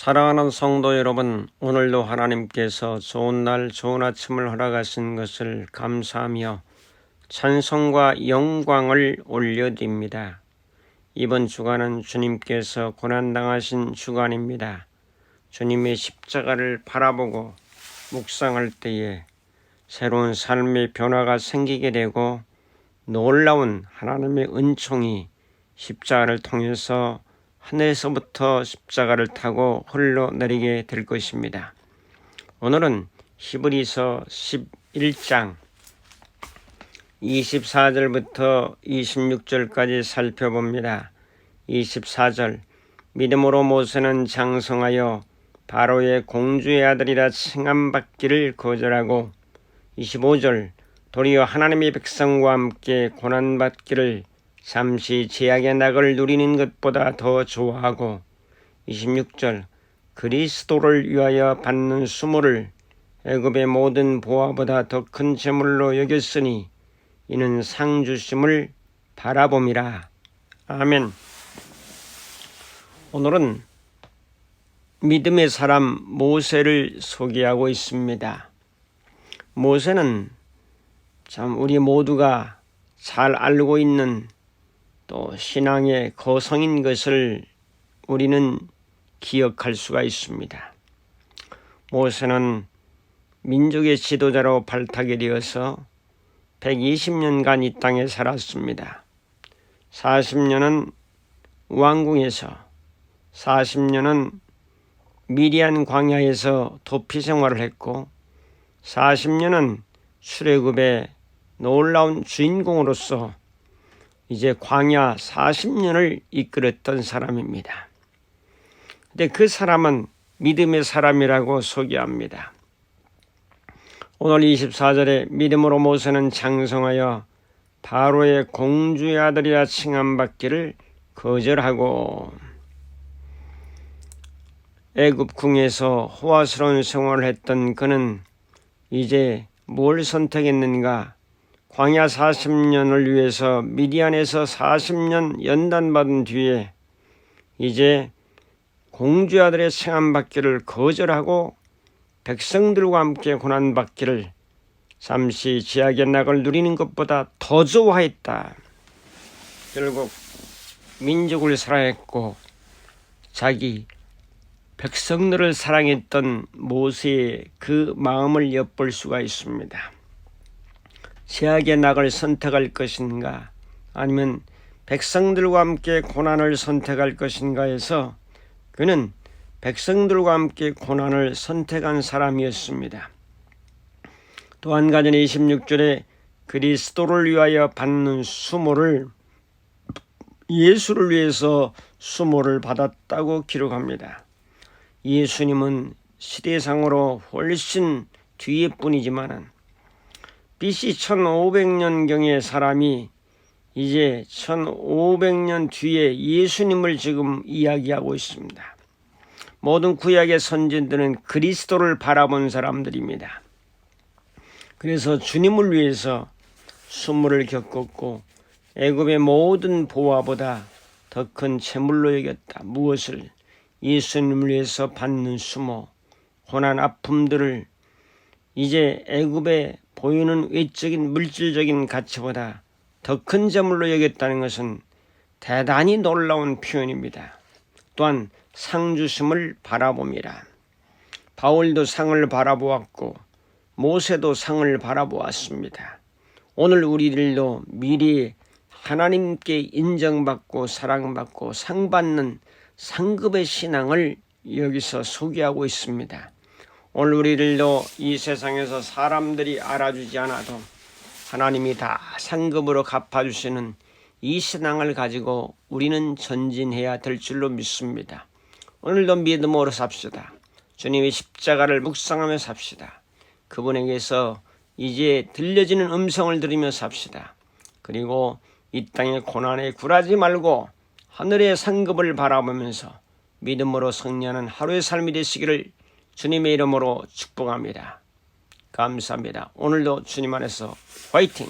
사랑하는 성도 여러분, 오늘도 하나님께서 좋은 날, 좋은 아침을 허락하신 것을 감사하며 찬송과 영광을 올려드립니다. 이번 주간은 주님께서 고난당하신 주간입니다. 주님의 십자가를 바라보고 묵상할 때에 새로운 삶의 변화가 생기게 되고 놀라운 하나님의 은총이 십자가를 통해서 하늘에서부터 십자가를 타고 흘러내리게 될 것입니다. 오늘은 히브리서 11장 24절부터 26절까지 살펴봅니다. 24절 믿음으로 모세는 장성하여 바로의 공주의 아들이라 칭함받기를 거절하고 25절 도리어 하나님의 백성과 함께 고난받기를 잠시 제약의 낙을 누리는 것보다 더 좋아하고 26절 그리스도를 위하여 받는 수모를 애굽의 모든 보화보다 더 큰 재물로 여겼으니 이는 상 주심을 바라봄이라. 아멘. 오늘은 믿음의 사람 모세를 소개하고 있습니다. 모세는 참 우리 모두가 잘 알고 있는 또 신앙의 거성인 것을 우리는 기억할 수가 있습니다. 모세는 민족의 지도자로 발탁이 되어서 120년간 이 땅에 살았습니다. 40년은 왕궁에서 40년은 미리안 광야에서 도피 생활을 했고 40년은 출애굽의 놀라운 주인공으로서 이제 광야 40년을 이끌었던 사람입니다. 근데 그 사람은 믿음의 사람이라고 소개합니다. 오늘 24절에 믿음으로 모세는 장성하여 바로의 공주의 아들이라 칭함받기를 거절하고 애굽 궁에서 호화스러운 생활을 했던 그는 이제 뭘 선택했는가? 광야 40년을 위해서 미디안에서 40년 연단받은 뒤에 이제 공주 아들의 생함받기를 거절하고 백성들과 함께 고난받기를 잠시 지하의 낙을 누리는 것보다 더 좋아했다. 결국 민족을 사랑했고 자기 백성들을 사랑했던 모세의 그 마음을 엿볼 수가 있습니다. 제약의 낙을 선택할 것인가 아니면 백성들과 함께 고난을 선택할 것인가 해서 그는 백성들과 함께 고난을 선택한 사람이었습니다. 또한 가지 26절에 그리스도를 위하여 받는 수모를 예수를 위해서 수모를 받았다고 기록합니다. 예수님은 시대상으로 훨씬 뒤에 뿐이지만은 BC 1500년경의 사람이 이제 1500년 뒤에 예수님을 지금 이야기하고 있습니다. 모든 구약의 선진들은 그리스도를 바라본 사람들입니다. 그래서 주님을 위해서 수모를 겪었고 애굽의 모든 보화보다 더큰 채물로 여겼다. 무엇을 예수님을 위해서 받는 수모, 고난 아픔들을 이제 애굽에 보이는 외적인 물질적인 가치보다 더 큰 재물로 여겼다는 것은 대단히 놀라운 표현입니다. 또한 상 주심을 바라봅니다. 바울도 상을 바라보았고 모세도 상을 바라보았습니다. 오늘 우리들도 미리 하나님께 인정받고 사랑받고 상받는 상급의 신앙을 여기서 소개하고 있습니다. 오늘 우리들도 이 세상에서 사람들이 알아주지 않아도 하나님이 다 상급으로 갚아주시는 이 신앙을 가지고 우리는 전진해야 될 줄로 믿습니다. 오늘도 믿음으로 삽시다. 주님의 십자가를 묵상하며 삽시다. 그분에게서 이제 들려지는 음성을 들으며 삽시다. 그리고 이 땅의 고난에 굴하지 말고 하늘의 상급을 바라보면서 믿음으로 승리하는 하루의 삶이 되시기를 주님의 이름으로 축복합니다. 감사합니다. 오늘도 주님 안에서 화이팅!